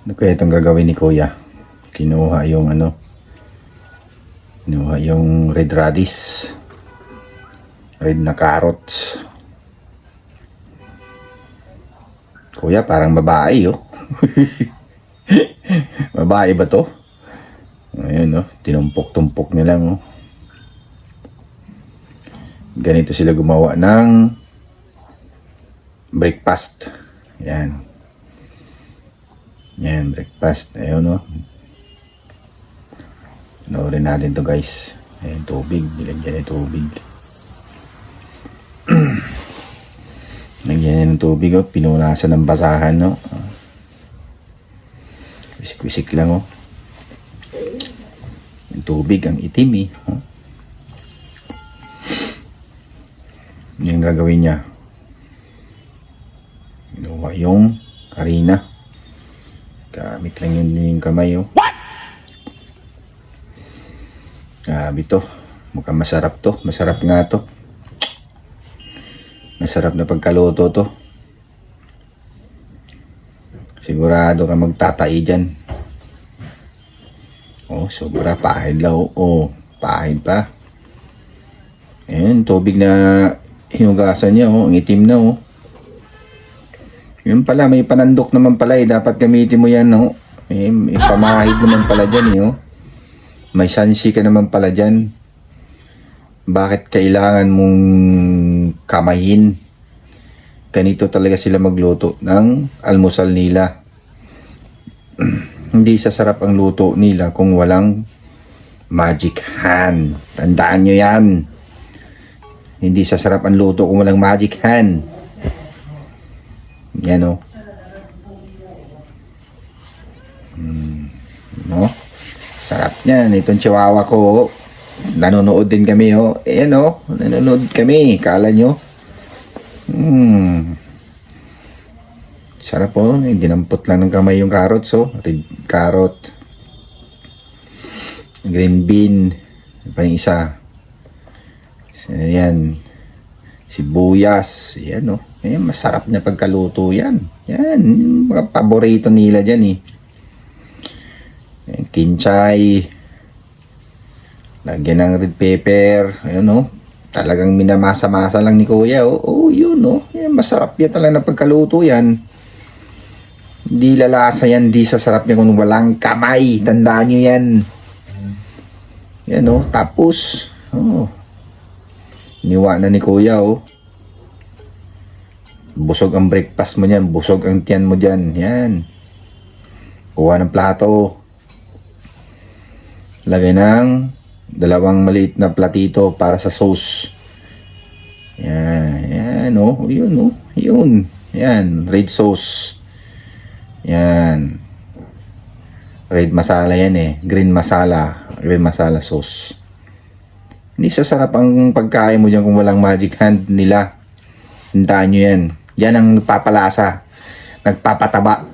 Ano kaya itong gagawin ni Kuya? Kinuha yung ano? Kinuha yung red radish. Red na carrots. Kuya, parang babae, oh. babae ba to? Ayun, oh. Tinumpok-tumpok niya lang, oh. Ganito sila gumawa ng breakfast. Yan. Yan, breakfast. Ayun, no. Panoorin natin to guys. Ayun, tubig. Nilagyan ng tubig. Niya ng tubig, oh. Pinunasan ng basahan, no. Wisik-wisik lang, oh. Yung tubig, ang itim, eh. Oh. Yan gagawin niya. Ginawa yung karina. Gamit lang yun yung kamay, oh. Grabe to. Mukhang masarap to. Masarap nga to. Masarap na pagkaluto to. Sigurado ka magtatai dyan. Oh, sobra. Pahid lang. Oh, oh pahid pa. Ayan, tubig na hinugasan niya. Oh, ang itim na. Oh. Yun pala, may panandok naman pala eh. Dapat gamitin mo yan, no? Eh, may pamahid naman pala dyan, eh, oh. May sansi ka naman pala dyan. Bakit kailangan mong kamayin? Ganito talaga sila magluto ng almusal nila. Hindi sasarap ang luto nila kung walang magic hand. Tandaan nyo yan. Hindi sasarap ang luto kung walang magic hand. Yan o. Hmm, no? Sarap niyan. Itong chihuahua ko, oh. nanonood din kami, oh. Ayan, oh. Nanonood kami. Kala nyo? Hmm. Sarap, oh. Dinampot lang ng kamay yung carrots, oh. Red carrot. Green bean. Pa yung isa. Ayan. Sibuyas. Ayan, oh. Ayan, masarap na pagkaluto yan. Yan, mga paborito nila dyan eh. Ayan, kinchay. Lagyan ng red pepper. Ayan, oh. Talagang minamasa-masa lang ni Kuya. Oh, oh yun, oh. Ayan, masarap yan talaga na pagkaluto yan. Hindi lalasa yan, di sasarap niya kung walang kamay. Tandaan nyo yan. Yan, oh. Tapos, oh. Niwa na ni Kuya, oh. Busog ang breakfast mo niyan. Busog ang tiyan mo dyan. Yan. Kuha ng plato. Lagay ng dalawang maliit na platito para sa sauce. Yan. Yan, oh. Yun, oh. Yun. Yan. Red sauce. Yan. Red masala yan eh. Green masala. Green masala sauce. Hindi sasarap ang pagkain mo dyan kung walang magic hand nila. Tandaan nyo yan. Yan ang nagpapalasa. Nagpapataba.